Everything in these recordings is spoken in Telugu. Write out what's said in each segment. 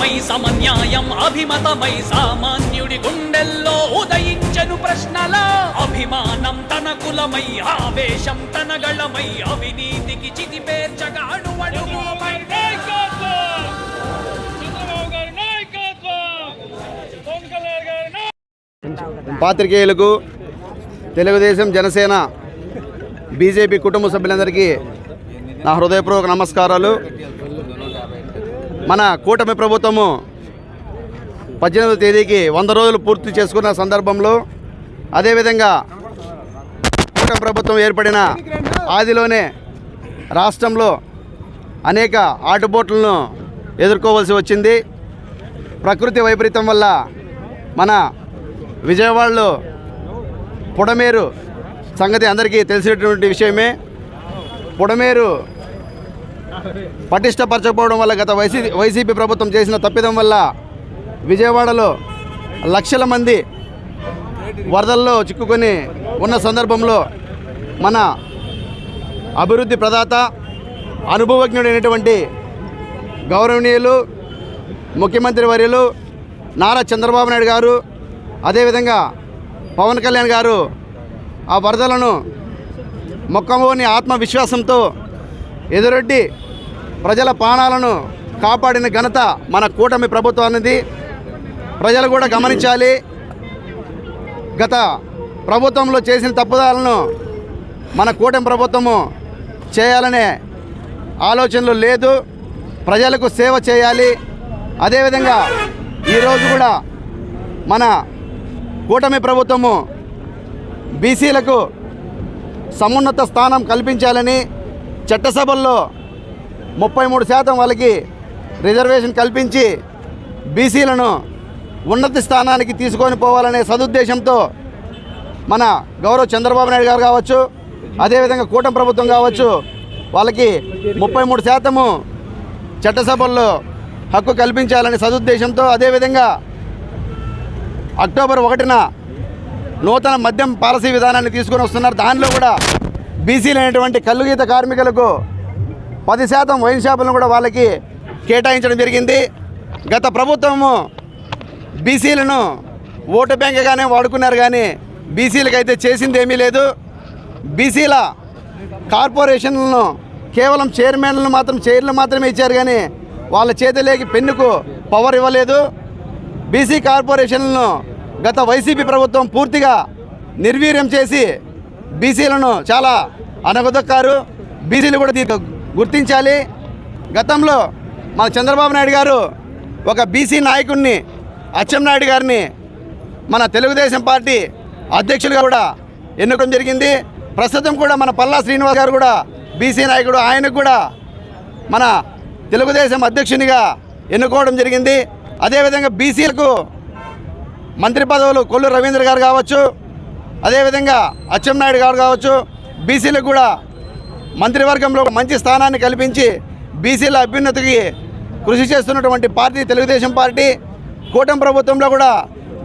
తన సమన్యాయం అభిమతమై సామాన్యుడి గుండెల్లో ఉదయించను ప్రశ్నల. అభిమానం తన కులమై ఆవేశం తన గళమై అవినీతికి చితిపేర్చగా అణువణువు పాత్రికేయులకు తెలుగుదేశం జనసేన బీజేపీ కుటుంబ సభ్యులందరికీ నా హృదయపూర్వక నమస్కారాలు. మన కూటమి ప్రభుత్వము పద్దెనిమిదవ తేదీకి వంద రోజులు పూర్తి చేసుకున్న సందర్భంలో అదేవిధంగా కూటమి ప్రభుత్వం ఏర్పడిన ఆదిలోనే రాష్ట్రంలో అనేక ఆటుపోట్లను ఎదుర్కోవాల్సి వచ్చింది. ప్రకృతి వైపరీత్యం వల్ల మన విజయవాడలో పొడమేరు సంగతి అందరికీ తెలిసినటువంటి విషయమే. పొడమేరు పటిష్టపరచకపోవడం వల్ల గత వైసీ వైసీపీ ప్రభుత్వం చేసిన తప్పిదం వల్ల విజయవాడలో లక్షల మంది వరదల్లో చిక్కుకొని ఉన్న సందర్భంలో మన అభివృద్ధి ప్రదాత అనుభవజ్ఞుడైనటువంటి గౌరవనీయులు ముఖ్యమంత్రి వర్యులు నారా చంద్రబాబు నాయుడు గారు అదేవిధంగా పవన్ కళ్యాణ్ గారు ఆ వరదలను మొక్కమోని ఆత్మవిశ్వాసంతో ఎదురొడ్డి ప్రజల ప్రాణాలను కాపాడిన ఘనత మన కూటమి ప్రభుత్వానిది. ప్రజలు కూడా గమనించాలి. గత ప్రభుత్వంలో చేసిన తప్పుదాలను మన కూటమి ప్రభుత్వము చేయాలనే ఆలోచనలు లేదు. ప్రజలకు సేవ చేయాలి. అదేవిధంగా ఈరోజు కూడా మన కూటమి ప్రభుత్వము బీసీలకు సమున్నత స్థానం కల్పించాలని చట్టసభల్లో ముప్పై మూడు శాతం వాళ్ళకి రిజర్వేషన్ కల్పించి బీసీలను ఉన్నత స్థానానికి తీసుకొని పోవాలనే సదుద్దేశంతో మన గౌరవ చంద్రబాబు నాయుడు గారు కావచ్చు అదేవిధంగా కూటమి ప్రభుత్వం కావచ్చు వాళ్ళకి ముప్పై మూడు శాతము చట్టసభల్లో హక్కు కల్పించాలనే సదుద్దేశంతో అదేవిధంగా అక్టోబర్ ఒకటిన నూతన మద్యం పాలసీ విధానాన్ని తీసుకొని వస్తున్నారు. దానిలో కూడా బీసీలు కల్లుగీత కార్మికులకు పది శాతం వైన్ షాపులను కూడా వాళ్ళకి కేటాయించడం జరిగింది. గత ప్రభుత్వము బీసీలను ఓటు బ్యాంక్గానే వాడుకున్నారు కానీ బీసీలకు అయితే చేసింది ఏమీ లేదు. బీసీల కార్పొరేషన్లను కేవలం చైర్మన్లను మాత్రం చైర్లు మాత్రమే ఇచ్చారు కానీ వాళ్ళ చేతిలోకి పెన్నుకు పవర్ ఇవ్వలేదు. బీసీ కార్పొరేషన్లను గత వైసీపీ ప్రభుత్వం పూర్తిగా నిర్వీర్యం చేసి బీసీలను చాలా అనగదొక్కారు. బీసీలు కూడా దీన్ని గుర్తించాలి. గతంలో మన చంద్రబాబు నాయుడు గారు ఒక బీసీ నాయకుడిని అచ్చెన్నాయుడు గారిని మన తెలుగుదేశం పార్టీ అధ్యక్షులుగా కూడా ఎన్నుకోవడం జరిగింది. ప్రస్తుతం కూడా మన పల్లా శ్రీనివాస్ గారు కూడా బీసీ నాయకుడు. ఆయనకు కూడా మన తెలుగుదేశం అధ్యక్షునిగా ఎన్నుకోవడం జరిగింది. అదేవిధంగా బీసీలకు మంత్రి పదవులు కొల్లు రవీంద్ర గారు కావచ్చు అదేవిధంగా అచ్చెన్నాయుడు గారు కావచ్చు బీసీలకు కూడా మంత్రివర్గంలో మంచి స్థానాన్ని కల్పించి బీసీల అభ్యున్నతికి కృషి చేస్తున్నటువంటి పార్టీ తెలుగుదేశం పార్టీ కూటమి ప్రభుత్వంలో కూడా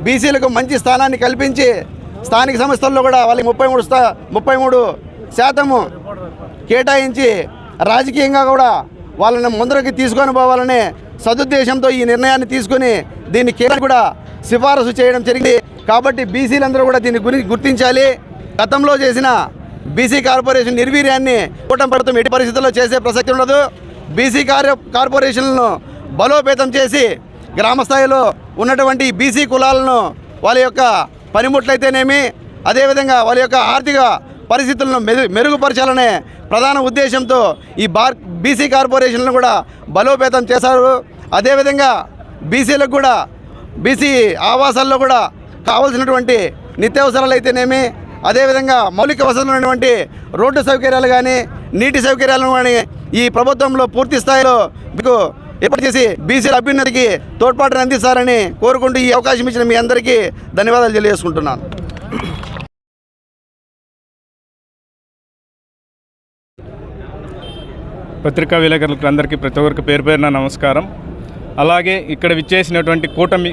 బీసీలకు మంచి స్థానాన్ని కల్పించి స్థానిక సంస్థల్లో కూడా వాళ్ళకి ముప్పై మూడు స్థా ముప్పై మూడు శాతము కేటాయించి రాజకీయంగా కూడా వాళ్ళని ముందరికి తీసుకొని పోవాలనే సదుద్దేశంతో ఈ నిర్ణయాన్ని తీసుకుని దీన్ని కేంద్రం కూడా సిఫారసు చేయడం జరిగింది. కాబట్టి బీసీలందరూ కూడా దీన్ని గురి గుర్తించాలి. గతంలో చేసిన బీసీ కార్పొరేషన్ నిర్వీర్యాన్ని కూటమి ప్రభుత్వం ఎట్టి పరిస్థితుల్లో చేసే ప్రసక్తి ఉండదు. బీసీ కార్య కార్పొరేషన్లను బలోపేతం చేసి గ్రామస్థాయిలో ఉన్నటువంటి బీసీ కులాలను వాళ్ళ యొక్క పనిముట్లయితేనేమి అదేవిధంగా వాళ్ళ యొక్క ఆర్థిక పరిస్థితులను మెరు మెరుగుపరచాలనే ప్రధాన ఉద్దేశంతో ఈ బార్ బీసీ కార్పొరేషన్లను కూడా బలోపేతం చేశారు. అదేవిధంగా బీసీలకు కూడా బీసీ ఆవాసాల్లో కూడా కావాల్సినటువంటి నిత్యావసరాలు అయితేనేమి అదేవిధంగా మౌలిక వసతులు ఉన్నటువంటి రోడ్డు సౌకర్యాలు కానీ నీటి సౌకర్యాలను కానీ ఈ ప్రభుత్వంలో పూర్తి స్థాయిలో మీకు ఏర్పాటు చేసి బీసీల అభ్యున్నతికి తోడ్పాటును అందిస్తారని కోరుకుంటూ ఈ అవకాశం ఇచ్చిన మీ అందరికీ ధన్యవాదాలు తెలియజేసుకుంటున్నాను. పత్రికా విలేకరులకు అందరికీ ప్రతి ఒక్కరికి పేరు పేరున నమస్కారం. అలాగే ఇక్కడ విచ్చేసినటువంటి కూటమి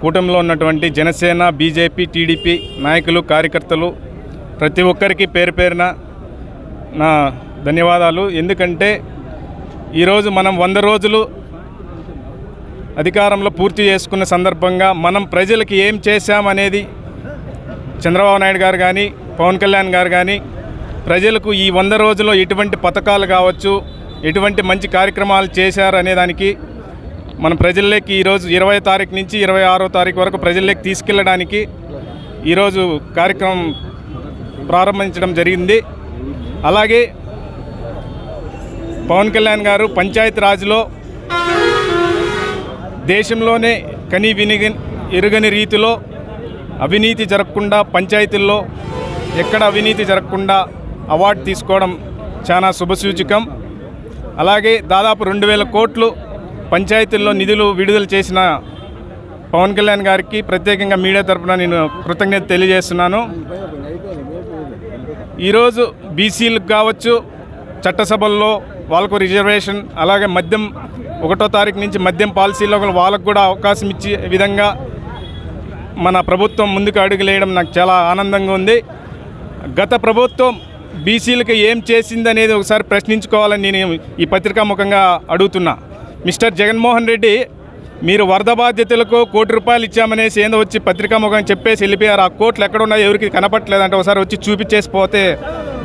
కూటమిలో ఉన్నటువంటి జనసేన బీజేపీ టీడీపీ నాయకులు కార్యకర్తలు ప్రతి ఒక్కరికి పేరు పేరున నా ధన్యవాదాలు. ఎందుకంటే ఈరోజు మనం వంద రోజులు అధికారంలో పూర్తి చేసుకున్న సందర్భంగా మనం ప్రజలకి ఏం చేశామనేది చంద్రబాబు నాయుడు గారు కానీ పవన్ కళ్యాణ్ గారు కానీ ప్రజలకు ఈ వంద రోజుల్లో ఎటువంటి పథకాలు కావచ్చు ఎటువంటి మంచి కార్యక్రమాలు చేశారు అనేదానికి మన ప్రజల్లోకి ఈరోజు ఇరవై తారీఖు నుంచి ఇరవై ఆరో తారీఖు వరకు ప్రజల్లోకి తీసుకెళ్ళడానికి ఈరోజు కార్యక్రమం ప్రారంభించడం జరిగింది. అలాగే పవన్ కళ్యాణ్ గారు పంచాయతీరాజ్లో దేశంలోనే కని వినిగి ఎరుగని రీతిలో అవినీతి జరగకుండా పంచాయతీల్లో ఎక్కడ అవినీతి జరగకుండా అవార్డు తీసుకోవడం చాలా శుభసూచకం. అలాగే దాదాపు రెండు వేల కోట్లు పంచాయతీల్లో నిధులు విడుదల చేసిన పవన్ కళ్యాణ్ గారికి ప్రత్యేకంగా మీడియా తరపున నేను కృతజ్ఞత తెలియజేస్తున్నాను. ఈరోజు బీసీలకు కావచ్చు చట్టసభల్లో వాళ్ళకు రిజర్వేషన్ అలాగే మద్యం ఒకటో తారీఖు నుంచి మద్యం పాలసీలో వాళ్ళకు కూడా అవకాశం ఇచ్చే విధంగా మన ప్రభుత్వం ముందుకు అడుగులేయడం నాకు చాలా ఆనందంగా ఉంది. గత ప్రభుత్వం బీసీలకు ఏం చేసింది అనేది ఒకసారి ప్రశ్నించుకోవాలని నేను ఈ పత్రికా ముఖంగా అడుగుతున్నా. మిస్టర్ జగన్మోహన్ రెడ్డి మీరు వరద బాధ్యతలకు కోటి రూపాయలు ఇచ్చామనేసి ఏందో వచ్చి పత్రికా ముఖం చెప్పేసి వెళ్ళిపోయారు. ఆ కోట్లు ఎక్కడ ఉన్నాయో ఎవరికి కనపట్లేదంటే ఒకసారి వచ్చి చూపించేసి పోతే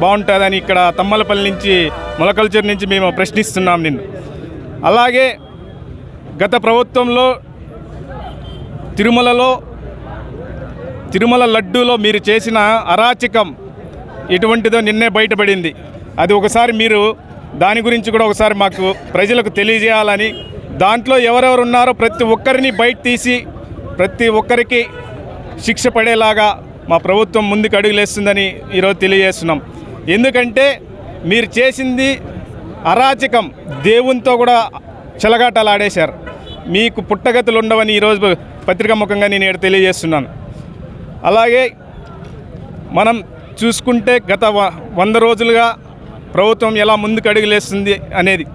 బాగుంటుందని ఇక్కడ తమ్మలపల్లి నుంచి మొలకల్చర్ నుంచి మేము ప్రశ్నిస్తున్నాం నిన్ను. అలాగే గత ప్రభుత్వంలో తిరుమలలో తిరుమల లడ్డూలో మీరు చేసిన అరాచకం ఎటువంటిదో నిన్నే బయటపడింది. అది ఒకసారి మీరు దాని గురించి కూడా ఒకసారి మాకు ప్రజలకు తెలియజేయాలని దాంట్లో ఎవరెవరు ఉన్నారో ప్రతి ఒక్కరిని బయట తీసి ప్రతి ఒక్కరికి శిక్ష పడేలాగా మా ప్రభుత్వం ముందుకు అడుగులేస్తుందని ఈరోజు తెలియజేస్తున్నాం. ఎందుకంటే మీరు చేసింది అరాచకం. దేవునితో కూడా చెలగాటలు ఆడేశారు. మీకు పుట్టగతులు ఉండవని ఈరోజు పత్రికా ముఖంగా నేను ఇక్కడ తెలియజేస్తున్నాను. అలాగే మనం చూసుకుంటే గత వ- వంద రోజులుగా ప్రభుత్వం ఎలా ముందుకు అడుగులేస్తుంది అనేది.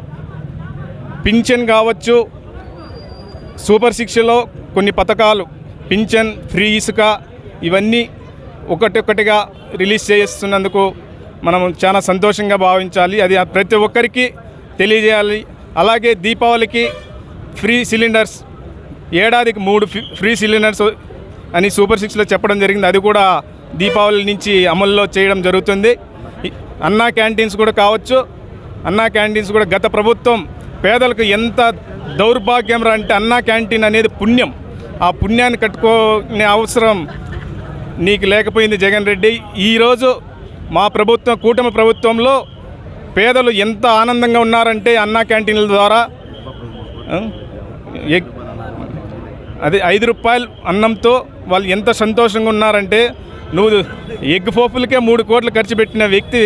పింఛన్ కావచ్చు సూపర్ శిక్షలో కొన్ని పథకాలు పింఛన్ ఫ్రీ ఇసుక ఇవన్నీ ఒకటొక్కటిగా రిలీజ్ చేస్తున్నందుకు మనం చాలా సంతోషంగా భావించాలి. అది ప్రతి ఒక్కరికి తెలియజేయాలి. అలాగే దీపావళికి ఫ్రీ సిలిండర్స్ ఏడాదికి మూడు ఫ్రీ సిలిండర్స్ అని సూపర్ సిక్స్లో చెప్పడం జరిగింది. అది కూడా దీపావళి నుంచి అమల్లో చేయడం జరుగుతుంది. అన్నా క్యాంటీన్స్ కూడా కావచ్చు. అన్నా క్యాంటీన్స్ కూడా గత ప్రభుత్వం పేదలకు ఎంత దౌర్భాగ్యం రా అంటే అన్నా క్యాంటీన్ అనేది పుణ్యం. ఆ పుణ్యాన్ని కట్టుకునే అవసరం నీకు లేకపోయింది జగన్ రెడ్డి. ఈరోజు మా ప్రభుత్వం కూటమి ప్రభుత్వంలో పేదలు ఎంత ఆనందంగా ఉన్నారంటే అన్నా క్యాంటీన్ల ద్వారా. ఆ, అదే ఐదు రూపాయలు అన్నంతో వాళ్ళు ఎంత సంతోషంగా ఉన్నారంటే నువ్వు ఎగ్ పోపులకే మూడు కోట్లు ఖర్చు పెట్టిన వ్యక్తి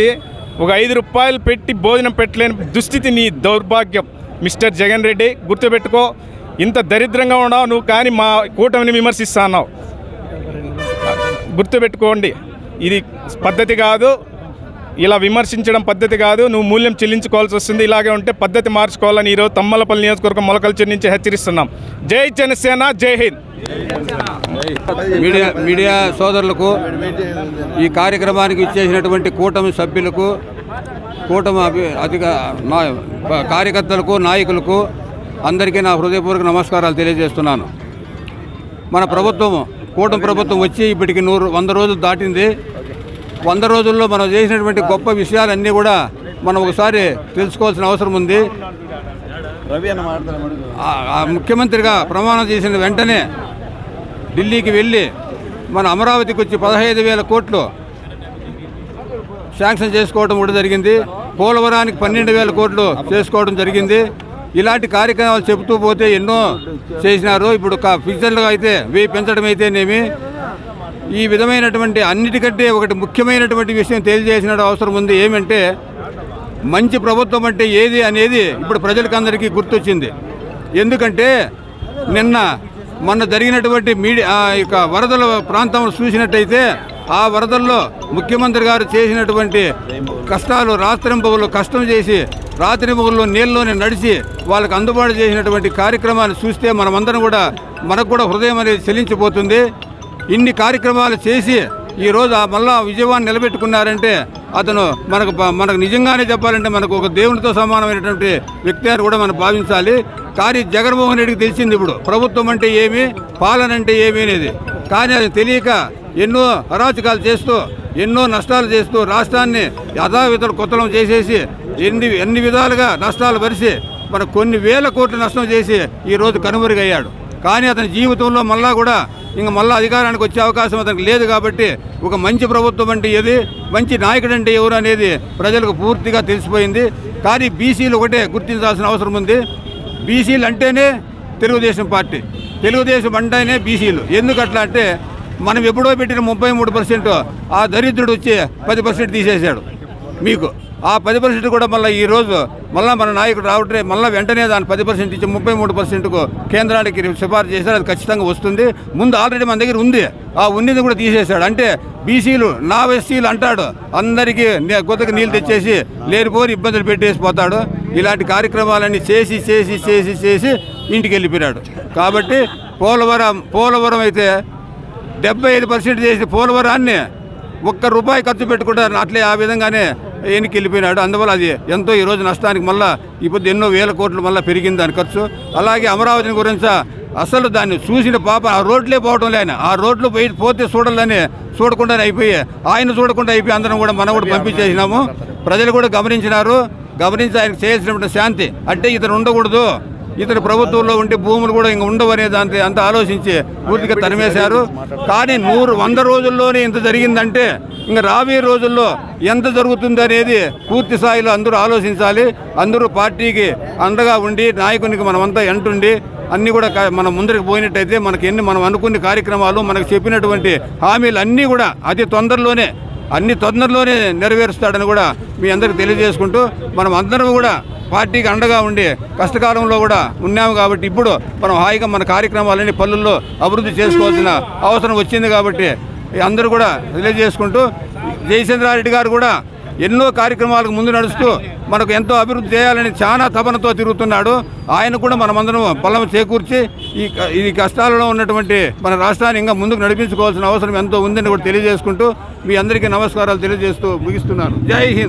ఒక ఐదు రూపాయలు పెట్టి భోజనం పెట్టలేని దుస్థితి నీ దౌర్భాగ్యం. మిస్టర్ జగన్ రెడ్డి గుర్తుపెట్టుకో ఇంత దరిద్రంగా ఉన్నావు నువ్వు కానీ మా కూటమిని విమర్శిస్తా అన్నావు గుర్తుపెట్టుకోండి ఇది పద్ధతి కాదు ఇలా విమర్శించడం పద్ధతి కాదు నువ్వు మూల్యం చెల్లించుకోవాల్సి వస్తుంది ఇలాగే ఉంటే పద్ధతి మార్చుకోవాలని ఈరోజు తమ్మలపల్లి నియోజకవర్గం మొలకల్చర్ నుంచి హెచ్చరిస్తున్నాం. జై జనసేన జై హింద్. మీడియా మీడియా సోదరులకు ఈ కార్యక్రమానికి ఇచ్చేసినటువంటి కూటమి సభ్యులకు కూటమి అభి అధిక కార్యకర్తలకు నాయకులకు అందరికీ నా హృదయపూర్వక నమస్కారాలు తెలియజేస్తున్నాను. మన ప్రభుత్వం కూటమి ప్రభుత్వం వచ్చి ఇప్పటికి నూరు వంద రోజులు దాటింది. వంద రోజుల్లో మనం చేసినటువంటి గొప్ప విషయాలన్నీ కూడా మనం ఒకసారి తెలుసుకోవాల్సిన అవసరం ఉంది. ముఖ్యమంత్రిగా ప్రమాణం చేసిన వెంటనే ఢిల్లీకి వెళ్ళి మన అమరావతికి వచ్చి పదహైదు వేల కోట్లు శాంక్షన్ చేసుకోవడం కూడా జరిగింది. పోలవరానికి పన్నెండు వేల కోట్లు చేసుకోవడం జరిగింది. ఇలాంటి కార్యక్రమాలు చెబుతూ పోతే ఎన్నో చేసినారు ఇప్పుడు క- అయితే వెయ్యి పెంచడం అయితేనేమి ఈ విధమైనటువంటి అన్నిటికంటే ఒకటి ముఖ్యమైనటువంటి విషయం తెలియజేసిన అవసరం ఉంది. ఏమంటే మంచి ప్రభుత్వం అంటే ఏది అనేది ఇప్పుడు ప్రజలకందరికీ గుర్తొచ్చింది. ఎందుకంటే నిన్న మొన్న జరిగినటువంటి మీడియా యొక్క వరదల ప్రాంతం చూసినట్టయితే ఆ వరదల్లో ముఖ్యమంత్రి గారు చేసినటువంటి కష్టాలు రాత్రింపగలు కష్టం చేసి రాత్రింపగల్లో నీళ్ళలోనే నడిచి వాళ్ళకి అందుబాటు చేసినటువంటి కార్యక్రమాలు చూస్తే మనమందరం కూడా మనకు కూడా హృదయం అనేది చెల్లించిపోతుంది. ఇన్ని కార్యక్రమాలు చేసి ఈరోజు ఆ మళ్ళా విజయవాడ నిలబెట్టుకున్నారంటే అతను మనకు మనకు నిజంగానే చెప్పాలంటే మనకు ఒక దేవునితో సమానమైనటువంటి వ్యక్తి అని కూడా మనం భావించాలి. కానీ జగన్మోహన్ రెడ్డికి తెలిసింది ఇప్పుడు ప్రభుత్వం అంటే ఏమి పాలన అంటే ఏమి అనేది. కానీ అది తెలియక ఎన్నో అరాచకాలు చేస్తూ ఎన్నో నష్టాలు చేస్తూ రాష్ట్రాన్ని యథావిధులు కొత్తలం చేసేసి ఎన్ని ఎన్ని విధాలుగా నష్టాలు భరిసి మన కొన్ని వేల కోట్ల నష్టం చేసి ఈరోజు కనుమరుగయ్యాడు. కానీ అతని జీవితంలో మళ్ళా కూడా ఇంక మళ్ళీ అధికారానికి వచ్చే అవకాశం అతనికి లేదు కాబట్టి ఒక మంచి ప్రభుత్వం అంటే ఏది? మంచి నాయకుడు అంటే ఎవరు అనేది ప్రజలకు పూర్తిగా తెలిసిపోయింది. కానీ బీసీలు ఒకటే గుర్తించాల్సిన అవసరం ఉంది. బీసీలు అంటేనే తెలుగుదేశం పార్టీ. తెలుగుదేశం అంటేనే బీసీలు. ఎందుకు అట్లా అంటే మనం ఎప్పుడో పెట్టిన ముప్పై మూడు పర్సెంట్ ఆ దరిద్రుడు వచ్చి పది పర్సెంట్ తీసేశాడు. మీకు ఆ పది పర్సెంట్ కూడా మళ్ళీ ఈరోజు మళ్ళీ మన నాయకుడు రావట్లే మళ్ళీ వెంటనే దాని పది పర్సెంట్ ఇచ్చి ముప్పై మూడు పర్సెంట్కు కేంద్రానికి సిఫార్సు చేశారు అది ఖచ్చితంగా వస్తుంది. ముందు ఆల్రెడీ మన దగ్గర ఉంది. ఆ ఉన్నది కూడా తీసేశాడు. అంటే బీసీలు నా ఎస్సీలు అంటాడు అందరికీ నే- కొత్తగా నీళ్ళు తెచ్చేసి లేనిపోని ఇబ్బందులు పెట్టేసి పోతాడు. ఇలాంటి కార్యక్రమాలన్నీ చేసి చేసి చేసి చేసి ఇంటికి వెళ్ళిపోయాడు కాబట్టి పోలవరం పోలవరం అయితే డెబ్బై ఐదు పర్సెంట్ చేసి పోలవరాన్ని ఒక్క రూపాయి ఖర్చు పెట్టుకుంటారు. అట్లే ఆ విధంగానే ఎన్నికి వెళ్ళిపోయినాడు. అందువల్ల అది ఎంతో ఈ రోజు నష్టానికి మళ్ళీ ఇప్పుడు ఎన్నో వేల కోట్లు మళ్ళీ పెరిగింది దాని ఖర్చు. అలాగే అమరావతిని గురించి అసలు దాన్ని చూసిన పాప ఆ రోడ్లే పోవటం లేని ఆ రోడ్లు పోయి పోతే చూడాలని చూడకుండానే అయిపోయి ఆయన చూడకుండా అయిపోయి అందరం కూడా మనం కూడా పంపించేసినాము. ప్రజలు కూడా గమనించినారు. గమనించి ఆయనకు చేయాల్సినటువంటి శాంతి. అంటే ఇతను ఉండకూడదు. ఇతను ప్రభుత్వంలో ఉంటే భూములు కూడా ఇంక ఉండవు అనే అంత ఆలోచించి పూర్తిగా తరిమేశారు. కానీ నూరు వంద రోజుల్లోనే ఇంత జరిగిందంటే ఇంకా రాబోయే రోజుల్లో ఎంత జరుగుతుంది అనేది పూర్తి స్థాయిలో అందరూ ఆలోచించాలి. అందరూ పార్టీకి అండగా ఉండి నాయకునికి మనమంతా ఎంటుండి అన్నీ కూడా మనం ముందరికి పోయినట్టయితే మనకి ఎన్ని మనం అనుకున్న కార్యక్రమాలు మనకు చెప్పినటువంటి హామీలు అన్నీ కూడా అతి తొందరలోనే అన్ని తొందరలోనే నెరవేరుస్తాడని కూడా మీ అందరికి తెలియజేసుకుంటూ మనం అందరం కూడా పార్టీకి అండగా ఉండి కష్టకాలంలో కూడా ఉన్నాము కాబట్టి ఇప్పుడు మనం హాయిగా మన కార్యక్రమాలన్నీ పనుల్లో అభివృద్ధి చేసుకోవాల్సిన అవసరం వచ్చింది కాబట్టి అందరూ కూడా తెలియజేసుకుంటూ జయచంద్రారెడ్డి గారు కూడా ఎన్నో కార్యక్రమాలకు ముందు నడుస్తూ మనకు ఎంతో అభివృద్ధి చేయాలని చాలా తపనతో తిరుగుతున్నాడు. ఆయన కూడా మనమందరం పొలం చేకూర్చి ఈ క- ఈ కష్టాలలో ఉన్నటువంటి మన రాష్ట్రాన్ని ఇంకా ముందుకు నడిపించుకోవాల్సిన అవసరం ఎంతో ఉందని కూడా తెలియజేసుకుంటూ మీ అందరికీ నమస్కారాలు తెలియజేస్తూ ముగిస్తున్నాను. జై హింద్.